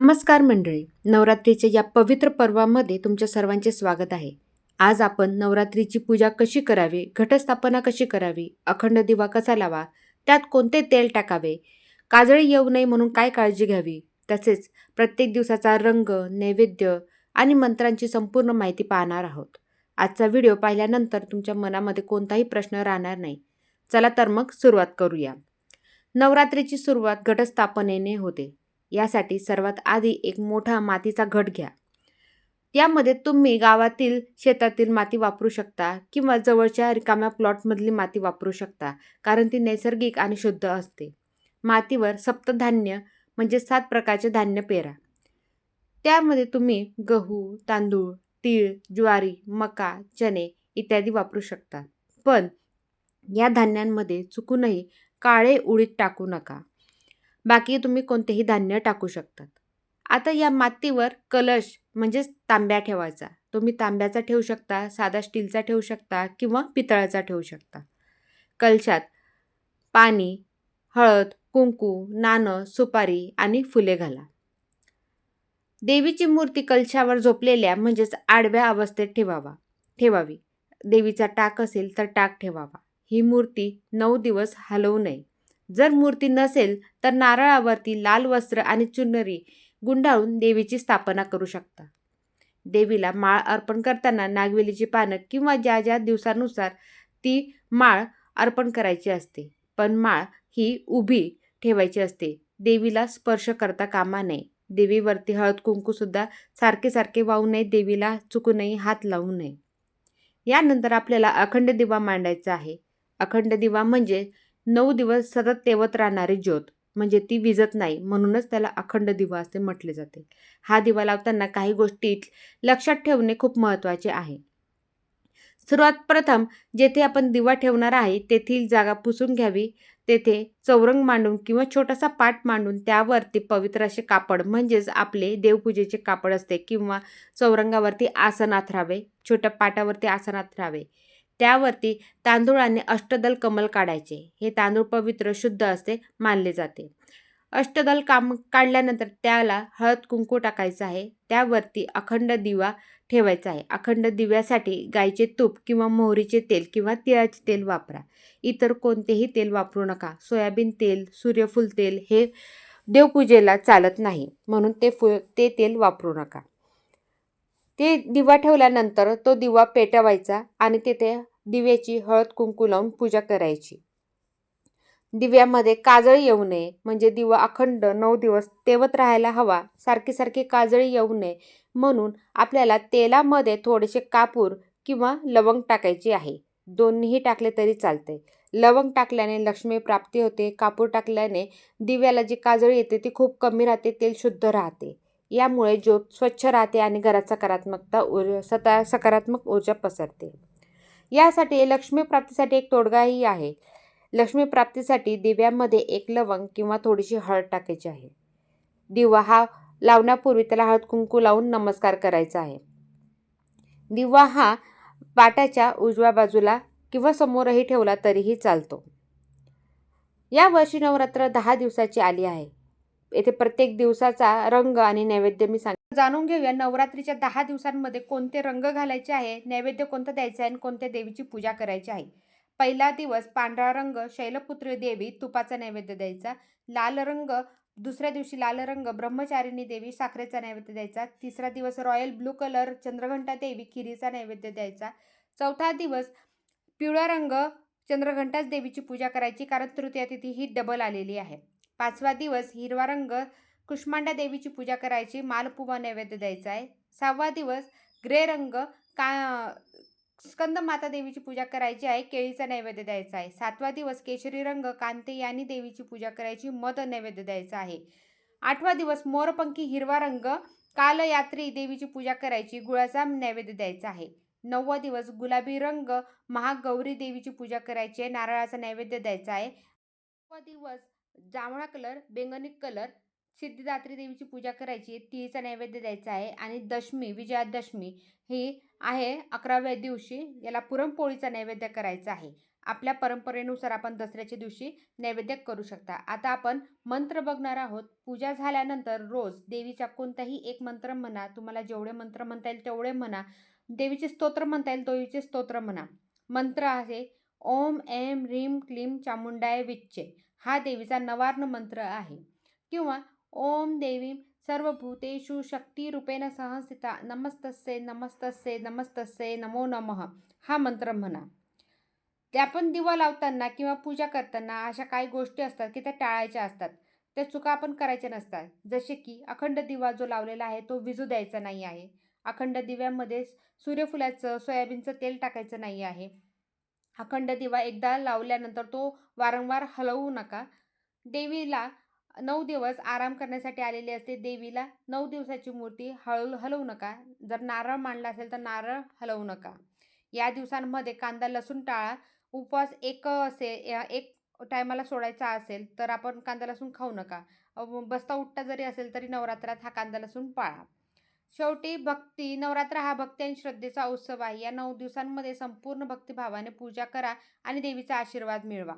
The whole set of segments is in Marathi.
नमस्कार मंडळी नवरात्रीच्या या पवित्र पर्वामध्ये तुमच्या सर्वांचे स्वागत आहे. आज आपण नवरात्रीची पूजा कशी करावी घटस्थापना कशी करावी अखंड दिवा कसा लावा त्यात कोणते तेल टाकावे काजळी येऊ नये म्हणून काय काळजी घ्यावी तसेच प्रत्येक दिवसाचा रंग नैवेद्य आणि मंत्रांची संपूर्ण माहिती पाहणार आहोत. आजचा व्हिडिओ पाहिल्यानंतर तुमच्या मनामध्ये कोणताही प्रश्न राहणार नाही. चला तर मग सुरुवात करूया. नवरात्रीची सुरुवात घटस्थापनेने होते. यासाठी सर्वात आधी एक मोठा मातीचा घट घ्या. यामध्ये तुम्ही गावातील शेतातील माती वापरू शकता किंवा जवळच्या रिकाम्या प्लॉटमधली माती वापरू शकता कारण ती नैसर्गिक आणि शुद्ध असते. मातीवर सप्तधान्य म्हणजे सात प्रकारचे धान्य पेरा. त्यामध्ये तुम्ही गहू तांदूळ तीळ ज्वारी मका चणे इत्यादी वापरू शकता. पण या धान्यांमध्ये चुकूनही काळे उडीद टाकू नका. बाकी तुम्ही कोणतेही धान्य टाकू शकतात. आता या मातीवर कलश म्हणजेच तांब्या ठेवायचा. तुम्ही तांब्याचा ठेवू शकता साधा स्टीलचा ठेवू शकता किंवा पितळाचा ठेवू शकता. कलशात पाणी हळद कुंकू नाणं सुपारी आणि फुले घाला. देवीची मूर्ती कलशावर झोपलेल्या म्हणजेच आडव्या अवस्थेत ठेवावा ठेवावी. देवीचा टाक असेल तर टाक ठेवावा. ही मूर्ती नऊ दिवस हलवू नये. जर मूर्ती नसेल तर नारळावरती लाल वस्त्र आणि चुनरी गुंडाळून देवीची स्थापना करू शकता. देवीला माळ अर्पण करताना नागवेलीची पानं किंवा ज्या ज्या दिवसानुसार ती माळ अर्पण करायची असते पण माळ ही उभी ठेवायची असते. देवीला स्पर्श करता कामा नये. देवीवरती हळद कुंकूसुद्धा सारखे सारखे वाहू नये. देवीला चुकूनही हात लावू नये. यानंतर आपल्याला अखंड दिवा मांडायचा आहे. अखंड दिवा म्हणजे नऊ दिवस सतत तेवत राहणारी ज्योत. म्हणजे ती विजत नाही म्हणूनच त्याला अखंड दिवा असे म्हटले जाते. हा दिवा लावताना काही गोष्टी लक्षात ठेवणे खूप महत्त्वाचे आहे. सर्वात प्रथम जेथे आपण दिवा ठेवणार आहे तेथील जागा पुसून घ्यावी. तेथे चौरंग मांडून किंवा छोटासा पाट मांडून त्यावरती पवित्र असे कापड म्हणजेच आपले देवपूजेचे कापड असते किंवा चौरंगावरती आसन आथरावे छोट्या पाटावरती आसन आथरावे त्यावरती तांदूळाने अष्टदल कमल काढायचे. हे तांदूळ पवित्र शुद्ध असे मानले जाते. अष्टदल काम काढल्यानंतर त्याला हळद कुंकू टाकायचं आहे. त्यावरती अखंड दिवा ठेवायचा आहे. अखंड दिव्यासाठी गाईचे तूप किंवा मोहरीचे तेल किंवा तिळाचे तेल वापरा. इतर कोणतेही तेल वापरू नका. सोयाबीन तेल सूर्यफूल तेल हे देवपूजेला चालत नाही. म्हणून ते फु ते तेल वापरू नका. ते दिवा ठेवल्यानंतर तो दिवा पेटवायचा आणि तेथे दिव्याची हळद कुंकू लावून पूजा करायची. दिव्यामध्ये काजळी येऊ नये म्हणजे दिवा अखंड नऊ दिवस तेवत राहायला हवा सारखी सारखी काजळी येऊ नये म्हणून आपल्याला तेलामध्ये थोडेसे कापूर किंवा लवंग टाकायची आहे. दोन्हीही टाकले तरी चालते लवंग टाकल्याने लक्ष्मी प्राप्ती होते कापूर टाकल्याने दिव्याला जी काजळी येते ती खूप कमी राहते तेल शुद्ध राहते. यामुळे ज्योत स्वच्छ राहते आणि घरात सकारात्मकता ऊर्जा सता सकारात्मक ऊर्जा पसरते. यासाठी लक्ष्मी प्राप्तीसाठी एक तोडगाही आहे. लक्ष्मी प्राप्तीसाठी दिव्यामध्ये एक लवंग किंवा थोडीशी हळद टाकायची आहे. दिवा हा लावण्यापूर्वी त्याला हळद कुंकू लावून नमस्कार करायचा आहे. दिवा हा पाट्याच्या उजव्या बाजूला किंवा समोरही ठेवला तरीही चालतो. या वर्षी नवरात्र दहा दिवसाची आली आहे. येथे प्रत्येक दिवसाचा रंग आणि नैवेद्य मी सांग जाणून घेऊया नवरात्रीच्या दहा दिवसांमध्ये कोणते रंग घालायचे आहे नैवेद्य कोणतं द्यायचं आहे आणि कोणत्या देवीची पूजा करायची आहे. पहिला दिवस पांढरा रंग शैलपुत्री देवी तुपाचा नैवेद्य द्यायचा. लाल रंग दुसऱ्या दिवशी लाल रंग ब्रह्मचारिणी देवी साखरेचा नैवेद्य द्यायचा. तिसरा दिवस रॉयल ब्लू कलर चंद्रघंटा देवी खिरीचा नैवेद्य द्यायचा. चौथा दिवस पिवळा रंग चंद्रघंटाच देवीची पूजा करायची. कारण तृतीया तिथी ही डबल आलेली आहे. पाचवा दिवस हिरवा रंग कुष्मांडा देवीची पूजा करायची मालपुवा नैवेद्य द्यायचा आहे. सहावा दिवस ग्रे रंग का स्कंद माता देवीची पूजा करायची आहे केळीचा नैवेद्य द्यायचा आहे. सातवा दिवस केशरी रंग कांते यांनी देवीची पूजा करायची मध नैवेद्य द्यायचा आहे. आठवा दिवस मोरपंखी हिरवा रंग कालयात्री देवीची पूजा करायची गुळाचा नैवेद्य द्यायचा आहे. नववा दिवस गुलाबी रंग महागौरी देवीची पूजा करायची आहे नारळाचा नैवेद्य द्यायचा आहे. दिवस जांभळा कलर बेंगणी कलर सिद्धिदात्री देवीची पूजा करायची तिळीचा नैवेद्य द्यायचा आहे आणि दशमी विजयादशमी ही आहे अकराव्या दिवशी. याला पुरणपोळीचा नैवेद्य करायचा आहे. आपल्या परंपरेनुसार आपण दसऱ्याच्या दिवशी नैवेद्य करू शकता. आता आपण मंत्र बघणार आहोत. पूजा झाल्यानंतर रोज देवीचा कोणताही एक मंत्र म्हणा तुम्हाला जेवढे मंत्र म्हणता येईल तेवढे म्हणा देवीचे स्तोत्र म्हणता येईल देवीचे स्तोत्र म्हणा. मंत्र आहे ओम एम ह्रीम क्लीम चामुंडाय विच्चे. हा देवीचा नवार्ण मंत्र आहे. किंवा ओम देवी सर्वभूतेषु शक्तिरूपेण संस्थिता। नमस्तस्ये नमस्तस्ये नमस्तस्ये नमो नमः। हा मंत्र म्हणा। ते आपण दिवा लावताना किंवा पूजा करताना अशा काही गोष्टी असतात की त्या टाळायच्या असतात. त्या चुका आपण करायच्या नसतात. जसे की अखंड दिवा जो लावलेला आहे तो विजू द्यायचा नाही आहे. अखंड दिव्यामध्ये सूर्यफुलाचं सोयाबीनचं तेल टाकायचं नाही आहे. अखंड दिवा एकदा लावल्यानंतर तो वारंवार हलवू नका. देवीला नऊ दिवस आराम करण्यासाठी आलेली असते. देवीला नऊ दिवसाची मूर्ती हळू हलवू नका. जर नारळ मांडला असेल तर नारळ हलवू नका. या दिवसांमध्ये कांदा लसूण टाळा उपवास एक असे एक टायमाला सोडायचा असेल तर आपण कांदा लसूण खाऊ नका. बसता उठता जरी असेल तरी नवरात्रात हा कांदा लसूण पाळा. शेवटी भक्ती नवरात्र हा भक्ती आणि श्रद्धेचा उत्सव आहे. या नऊ दिवसांमध्ये संपूर्ण भक्तिभावाने पूजा करा आणि देवीचा आशीर्वाद मिळवा.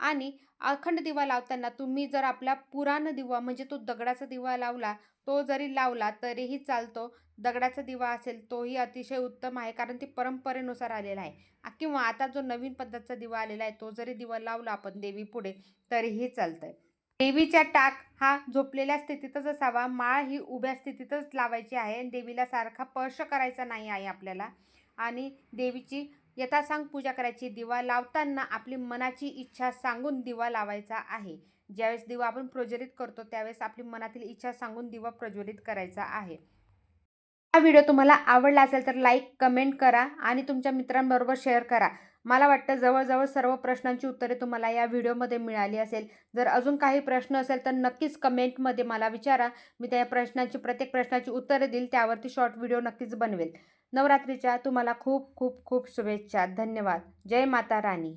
आणि अखंड दिवा लावताना तुम्ही जर आपला पुराण दिवा म्हणजे तो दगडाचा दिवा लावला तो जरी लावला तरीही चालतो. दगडाचा दिवा असेल तोही अतिशय उत्तम आहे कारण ती परंपरेनुसार आलेला आहे. किंवा आता जो नवीन पद्धतीचा दिवा आलेला आहे तो जरी दिवा लावला आपण देवी पुढे तरीही चालतंय. देवीच्या टाक हा झोपलेल्या स्थितीतच असावा माळ ही उभ्या स्थितीतच लावायची आहे देवीला सारखा स्पर्श करायचा नाही आहे आपल्याला. आणि देवीची यथासांग पूजा करायची दिवा लावताना आपली मनाची इच्छा सांगून दिवा लावायचा आहे. ज्यावेळेस दिवा आपण प्रज्वलित करतो त्यावेळेस आपली मनातील इच्छा सांगून दिवा प्रज्वलित करायचा आहे. हा व्हिडिओ तुम्हाला आवडला असेल तर लाईक कमेंट करा आणि तुमच्या मित्रांबरोबर शेअर करा. मला वाटतं जवळजवळ सर्व प्रश्नांची उत्तरे तुम्हाला या व्हिडिओमध्ये मिळाली असेल. जर अजून काही प्रश्न असेल तर नक्कीच कमेंटमध्ये मला विचारा. मी त्या प्रश्नांची प्रत्येक प्रश्नाची उत्तरे देईल त्यावरती शॉर्ट व्हिडिओ नक्कीच बनवेल. नवरात्रीच्या तुम्हाला खूप खूप खूप शुभेच्छा. धन्यवाद. जय माता राणी.